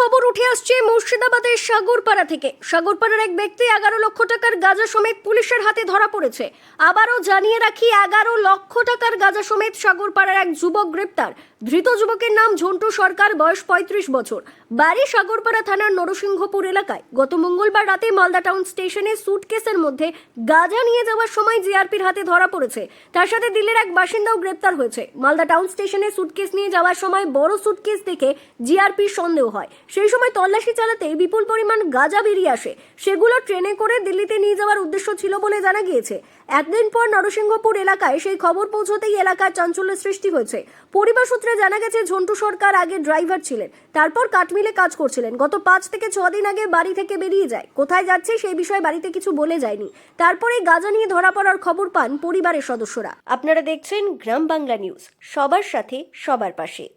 খবর উঠে আসছে মুর্শিদাবাদের সাগরপাড়া থেকে। সাগরপাড়ার এক ব্যক্তি এগারো লক্ষ টাকার গাঁজা সমেত পুলিশের হাতে ধরা পড়েছে। আবারও জানিয়ে রাখি, এগারো লক্ষ টাকার গাঁজা সমেত সাগরপাড়ার এক যুবক গ্রেপ্তার। ধৃত যুবকের নাম ঝন্টু সরকার, বয়স পঁয়ত্রিশ বছর। বাড়ি সাগরপাড়া থানার নরসিংহপুর এলাকায়। গত মঙ্গলবার রাতে মালদা টাউন স্টেশনে সুটকেসের মধ্যে গাঁজা নিয়ে যাওয়ার সময় জিআরপির হাতে ধরা পড়েছে। তার সাথে দিল্লির এক বাসিন্দাও গ্রেপ্তার হয়েছে। মালদা টাউন স্টেশনে সুটকেস নিয়ে যাওয়ার সময় বড় সুটকেস দেখে জিআরপির সন্দেহ হয়। সেই সময় তল্লাশি চালাতে বিপুল পরিমাণ গাঁজা বেরিয়ে আসে। সেগুলো ট্রেনে করে দিল্লিতে নিয়ে যাওয়ার উদ্দেশ্য ছিল বলে জানা গিয়েছে। একদিন পর নরসিংহপুর এলাকায় সেই খবর পৌঁছতেই এলাকার চাঞ্চল্য সৃষ্টি হয়েছে। পরিবার সূত্রে জানা গেছে ঝন্টু সরকার আগে ড্রাইভার ছিলেন। তারপর কাঠমিলে কাজ করছিলেন। গত পাঁচ থেকে ছ দিন আগে বাড়ি থেকে বেরিয়ে যায়। কোথায় যাচ্ছে সেই বিষয়ে বাড়িতে কিছু বলে যায়নি। তারপরে গাঁজা নিয়ে ধরা পড়ার খবর পান পরিবারের সদস্যরা। আপনারা দেখছেন গ্রাম বাংলা নিউজ। সবার সাথে, সবার পাশে।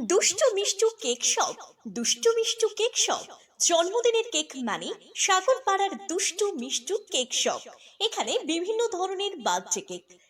দুষ্টু Mishtu cake shop. Dushtu Mishtu cake shop. জন্মদিনের কেক মানে সাগর পাড়ার দুষ্টু মিষ্টু কেক শপ। এখানে বিভিন্ন ধরনের বার্থডে কেক।